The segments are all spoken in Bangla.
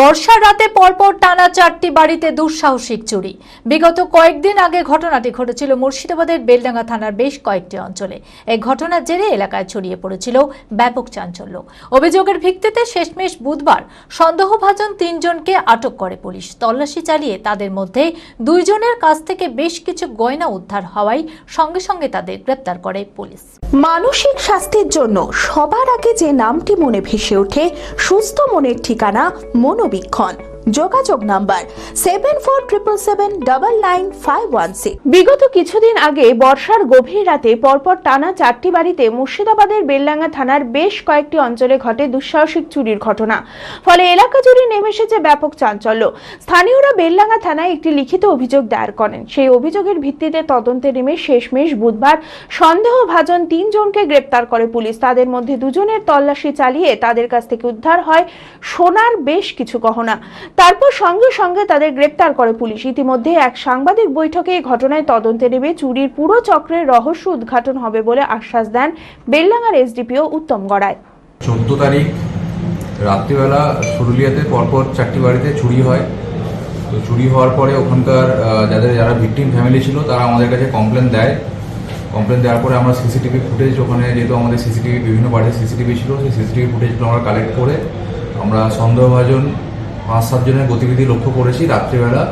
বর্ষার রাতে পরপর টানা চারটি বাড়িতে দুঃসাহসিক চুরি। বিগত কয়েকদিন আগে ঘটনাটি ঘটেছিল মুর্শিদাবাদের বেলডাঙ্গা থানার বেশ কয়েকটি অঞ্চলে। এই ঘটনার জেরে এলাকায় ছড়িয়ে পড়েছিল ব্যাপক চাঞ্চল্য। অভিযোগের ভিত্তিতে শেষমেশ বুধবার সন্দেহভাজন তিনজনকে আটক করে পুলিশ। তল্লাশি চালিয়ে তাদের মধ্যে দুইজনের কাছ থেকে বেশ কিছু গয়না উদ্ধার হওয়ায় সঙ্গে সঙ্গে তাদের গ্রেপ্তার করে পুলিশ। মানসিক স্বাস্থ্যের জন্য সবার আগে যে নামটি মনে ভেসে ওঠে, সুস্থ মনের ঠিকানা মনোবীক্ষণ যোগাযোগ number seven four triple seven double nine five one six বিগত কিছুদিন আগে বর্ষার গভীর রাতে পরপর টানা চারটি বাড়িতে মুর্শিদাবাদের বেলডাঙ্গা থানার বেশ কয়েকটি অঞ্চলে ঘটে দুঃসাহসিক চুরির ঘটনা। ফলে এলাকা জুড়ে নেমে এসেছে ব্যাপক চাঞ্চল্য। স্থানীয়রা বেলডাঙ্গা থানায় একটি লিখিত অভিযোগ দায়ের করেন। সেই অভিযোগের ভিত্তিতে তদন্তে নেমে শেষমেশ বুধবার সন্দেহভাজন তিনজনকে গ্রেপ্তার করে পুলিশ। তাদের মধ্যে দুজনের তল্লাশি চালিয়ে তাদের কাছ থেকে উদ্ধার হয় সোনার বেশ কিছু গহনা। তারপর সঙ্গে সঙ্গে তাদের গ্রেপ্তার করে পুলিশ। ইতিমধ্যে এক সাংবাদিক বৈঠকে এই ঘটনায় তদন্তে নেমে চুরির পুরো চক্রের রহস্য উদ্ঘাটন হবে বলে আশ্বাস দেন বেলডাঙ্গার এসডিপিও উত্তম গড়ায় চোদ্দ তারিখ রাত্রিবেলা সরুলিয়াতে পরপর চারটি বাড়িতে চুরি হয়। তো চুরি হওয়ার পরে ওখানকার যাদের যারা ভিকটিম ফ্যামিলি ছিল, তারা আমাদের কাছে কমপ্লেন দেয়। কমপ্লেন দেওয়ার পরে আমরা সিসিটিভি ফুটেজ ওখানে, যেহেতু আমাদের সিসিটিভি বিভিন্ন বাড়িতে সিসিটিভি ছিল, সেই সিসিটিভি ফুটেজগুলো আমরা কালেক্ট করে আমরা সন্দেহভাজন পাঁচ সাতজনের গতিবিধি লক্ষ্য করেছি রাত্রিবেলা।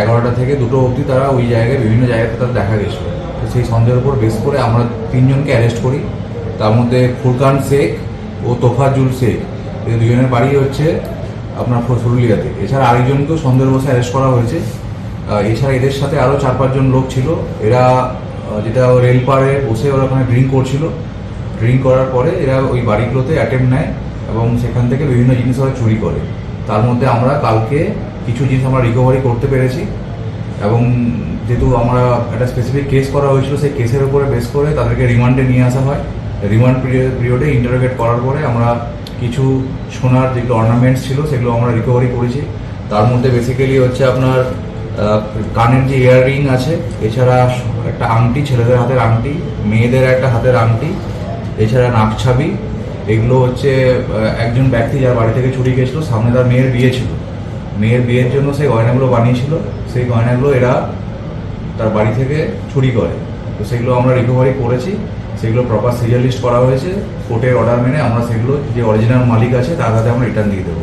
এগারোটা থেকে দুটো অবধি তারা ওই জায়গায়, বিভিন্ন জায়গাতে তাদের দেখা গেছিল। তো সেই সন্দেহের উপর বেস করে আমরা তিনজনকে অ্যারেস্ট করি। তার মধ্যে ফুরকান শেখ ও তোফাজুল শেখ। এই দুজনের বাড়ি হচ্ছে আপনার ফসরুলিয়াতে এছাড়া আরেকজনকেও সন্দেহের বসে অ্যারেস্ট করা হয়েছে। এছাড়া এদের সাথে আরও চার পাঁচজন লোক ছিল। এরা যেটা রেল পারে বসে ওরা ওখানে ড্রিঙ্ক করছিল। ড্রিঙ্ক করার পরে এরা ওই বাড়িগুলোতে অ্যাটেম্প নেয় এবং সেখান থেকে বিভিন্ন জিনিস ওরা চুরি করে। তার মধ্যে আমরা কালকে কিছু জিনিস আমরা রিকভারি করতে পেরেছি। এবং যেহেতু আমরা একটা স্পেসিফিক কেস করা হয়েছিল, সেই কেসের উপরে বেস করে তাদেরকে রিমান্ডে নিয়ে আসা হয়। রিমান্ড পিরিয়ডে ইন্টারোগেট করার পরে আমরা কিছু সোনার যেগুলো অর্নামেন্টস ছিল, সেগুলো আমরা রিকভারি করেছি। তার মধ্যে বেসিক্যালি হচ্ছে আপনার কানের যে ইয়াররিং আছে, এছাড়া একটা আংটি, ছেলেদের হাতের আংটি, মেয়েদের একটা হাতের আংটি, এছাড়া নাকছাবি এগুলো হচ্ছে একজন ব্যক্তি যার বাড়ি থেকে চুরি গেছিল, সামনে তার মেয়ের বিয়ে ছিল। মেয়ের বিয়ের জন্য সেই গয়নাগুলো বানিয়েছিল। সেই গয়নাগুলো এরা তার বাড়ি থেকে চুরি করে। তো সেগুলো আমরা রিকভারি করেছি। সেগুলো প্রপার সিরিয়াল লিস্ট করা হয়েছে। কোর্টের অর্ডার মেনে আমরা সেগুলো, যে অরিজিনাল মালিক আছে, তার হাতে আমরা রিটার্ন দিয়ে দেবো।